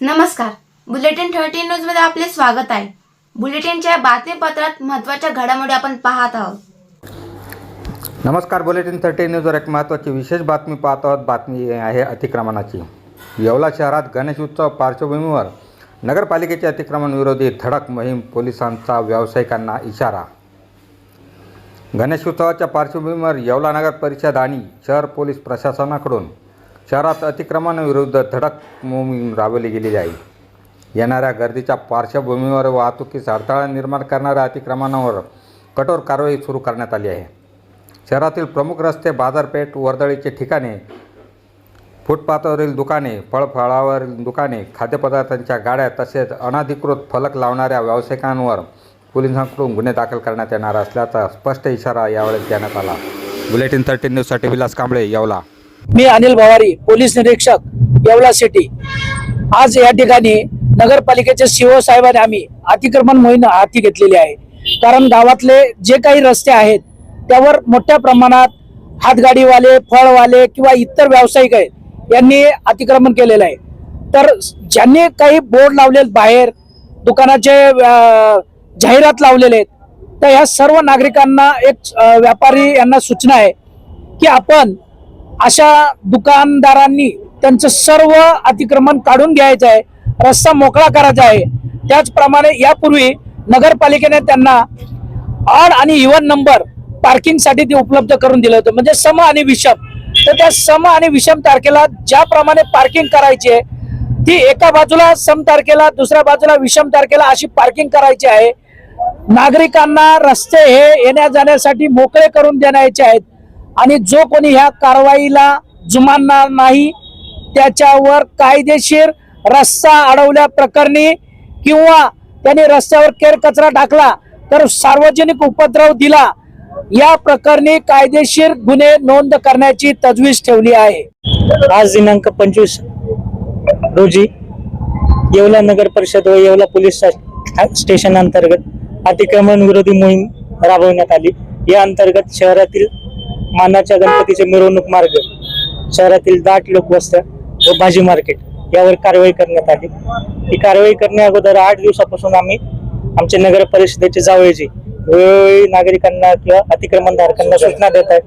नमस्कार. Bulletin thirty न्यूजमध्ये आपले स्वागत आहे. बुलेटिनच्या बातमीपत्रात महत्त्वाच्या घडामोडी आपण पाहत आहोत. नमस्कार बुलेटिन थर्टी न्यूजवर एक महत्त्वाची विशेष बातमी पाहत आहोत. बातमी आहे अतिक्रमणाची. येवला शहरात गणेश उत्सव पार्श्वभूमीवर नगरपालिकेचे अतिक्रमण विरोधी धडक मोहीम पोलिसांचा व्यावसायिकांना इशारा. गणेश उत्सवाच्या पार्श्वभूमीवर येवला नगर परिषद आणि शहर पोलीस प्रशासनाकडून शहरात अतिक्रमणाविरुद्ध धडक मोहीम राबवली गेली आहे. येणाऱ्या गर्दीच्या पार्श्वभूमीवर वाहतुकीस अडथळा निर्माण करणाऱ्या अतिक्रमणावर कठोर कारवाई सुरू करण्यात आली आहे. शहरातील प्रमुख रस्ते बाजारपेठ वर्दळीचे ठिकाणे फुटपाथवरील दुकाने फळफळावरील दुकाने खाद्यपदार्थांच्या गाड्या तसेच अनधिकृत फलक लावणाऱ्या व्यावसायिकांवर पोलिसांकडून गुन्हे दाखल करण्यात येणार असल्याचा स्पष्ट इशारा यावेळेस देण्यात आला. बुलेटिन थर्टीन न्यूजसाठी विलास कांबळे येवला. मी अनिल भवारी पोलीस निरीक्षक येवला सिटी. आज या ठिकाणी नगरपालिकेचे सीओ साहेबांनी आम्ही अतिक्रमण मोहीम हाती घेतलेली आहे. कारण गावातले जे काही रस्ते आहेत त्यावर मोठ्या प्रमाणात हातगाडीवाले फळवाले किंवा इतर व्यावसायिक आहेत यांनी अतिक्रमण केलेलं आहे. तर ज्यांनी काही बोर्ड लावलेत बाहेर दुकानाचे जाहिरात लावलेले आहेत तर ह्या सर्व नागरिकांना एक व्यापारी यांना सूचना आहे की आपण अशा दुकानदारांनी त्यांचं सर्व अतिक्रमण काढून घ्यायचं आहे. रस्ता मोकळा करायचा आहे. त्याचप्रमाणे यापूर्वी नगरपालिकेने त्यांना ऑड आणि इव्हन नंबर पार्किंगसाठी ते उपलब्ध करून दिलं होतं. म्हणजे सम आणि विषम. तर त्या सम आणि विषम तारखेला ज्याप्रमाणे पार्किंग करायची आहे ती एका बाजूला सम तारखेला दुसऱ्या बाजूला विषम तारखेला अशी पार्किंग करायची आहे. नागरिकांना रस्ते हे येण्या जाण्यासाठी मोकळे करून देण्याचे आहेत. आणि जो कोणी ह्या कारवाईला जुमानणार नाही त्याच्यावर कायदेशीर रस्ता अडवल्या प्रकरणी किंवा त्यांनी रस्त्यावर केर कचरा टाकला तर सार्वजनिक उपद्रव दिला या प्रकरणी कायदेशीर गुन्हे नोंद करण्याची तजवीज ठेवली आहे. आज दिनांक पंचवीस रोजी येवला नगर परिषद व येवला पोलीस स्टेशन अंतर्गत अतिक्रमण विरोधी मोहीम राबवण्यात आली. या अंतर्गत शहरातील मानाच्या गणपतीचे मिरवणूक मार्ग. शहरातील दाट लोकवस्त्या व भाजी मार्केट यावर कारवाई करण्यात आली. ही कारवाई करण्या अगोदर आठ दिवसापासून आम्ही आमचे नगर परिषदेचे जावळेजी वेळोवेळी नागरिकांना किंवा अतिक्रमणधारकांना सूचना देत आहेत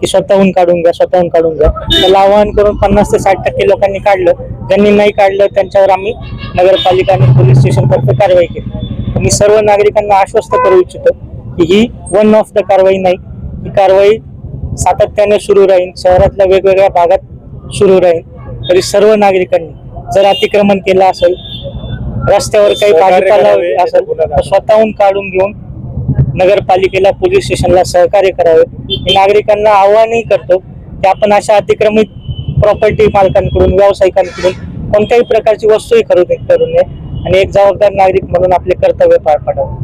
की स्वतःहून काढून घ्या स्वतःहून काढून घ्या. त्याला आवाहन करून पन्नास ते साठ टक्के लोकांनी काढलं. ज्यांनी नाही काढलं त्यांच्यावर आम्ही नगरपालिका आणि पोलीस स्टेशनतर्फे कारवाई केली. मी सर्व नागरिकांना आश्वस्त करू इच्छितो की ही वन ऑफ द कारवाई नाही. ही कारवाई सातत्याने सुरू राहील शहरातल्या वेगवेगळ्या भागात सुरू राहील. तरी सर्व नागरिकांनी जर अतिक्रमण केलं असेल रस्त्यावर काही भाजीपाला असेल तर स्वतःहून काढून घेऊन नगरपालिकेला पोलीस स्टेशनला सहकार्य करावे. मी नागरिकांना आव्हानही करतो की आपण अशा अतिक्रमित प्रॉपर्टी मालकांकडून व्यावसायिकांकडून कोणत्याही प्रकारची वस्तूही खरेदी करू नये आणि एक जबाबदार नागरिक म्हणून आपले कर्तव्य पार पाडावे.